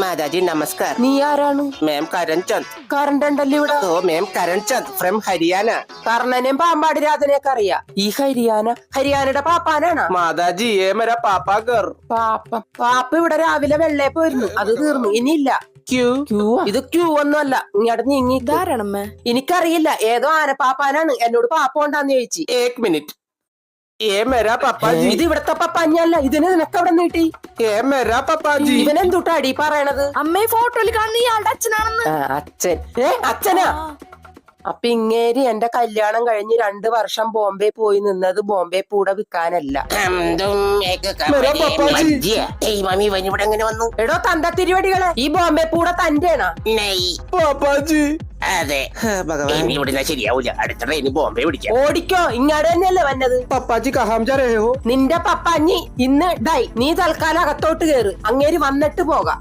മാതാജി നമസ്കാരം. നീ ആരാണ്? മാം കരൺ ചന്ദ്. കറണ്ട് ഉണ്ടല്ലോ ഇവിടെ? ഓ മാം കരൺ ചന്ദ് ഫ്രം ഹരിയാന. കർണനെയും പാമ്പാടി രാധനെയൊക്കെ അറിയാം. ഈ ഹരിയാന ഹരിയാനയുടെ പാപ്പാനാണ്? മാതാജി ഏമര പാപ്പ പാപ്പാ പാപ്പ. പാപ്പ ഇവിടെ രാവിലെ വെള്ളേ പോയിരുന്നു. അത് തീർന്നു. ഇനിയില്ല. ക്യൂ. ക്യൂ ഇത് ക്യൂ ഒന്നുമല്ല. ഇങ്ങോട്ട് നീങ്ങി ഇതാരണമ്മ എനിക്കറിയില്ല. ഏതോ ആന പാപ്പാനാണ് എന്നോട് പാപ്പ ഉണ്ടാന്ന് ചോദിച്ചു. ഏക് മിനിറ്റ്. ഏ മെരാ പപ്പാജി. ഇത് ഇവിടത്തെ പപ്പാഞ്ഞല്ല ഇതിനെ നിനക്ക് അവിടെ നീട്ടി ഏ മെരാ പപ്പാജി. ഇവനെന്തുട്ടാ അടി പറയണത്? അമ്മയെ ഫോട്ടോയിൽ കാണുന്ന ഈ അച്ഛനാണെന്ന്. അച്ഛൻ. ഏ അച്ഛനാ? അപ്പൊ ഇങ്ങേരി എന്റെ കല്യാണം കഴിഞ്ഞ് രണ്ട് വർഷം ബോംബെ പോയി നിന്നത് ബോംബെ പൂട വിൽക്കാനല്ല. എടോ തന്ത തിരുവടികളെ ഈ ബോംബെ പൂട തന്റെയാണോ അതെ. ഇനി ഇവിടെ ശരിയാവൂല. അടുത്തട ഇനി ബോംബെ പിടിക്കാം. ഓടിക്കോ ഇങ്ങാട് തന്നെയല്ലേ വന്നത്? പപ്പാജി കഹാംജ രഹോ. നിന്റെ പപ്പാഞ്ഞി ഇന്ന് ഡൈ നീ തൽക്കാലം അകത്തോട്ട് കേറ്. അങ്ങേര് വന്നിട്ട് പോകാം.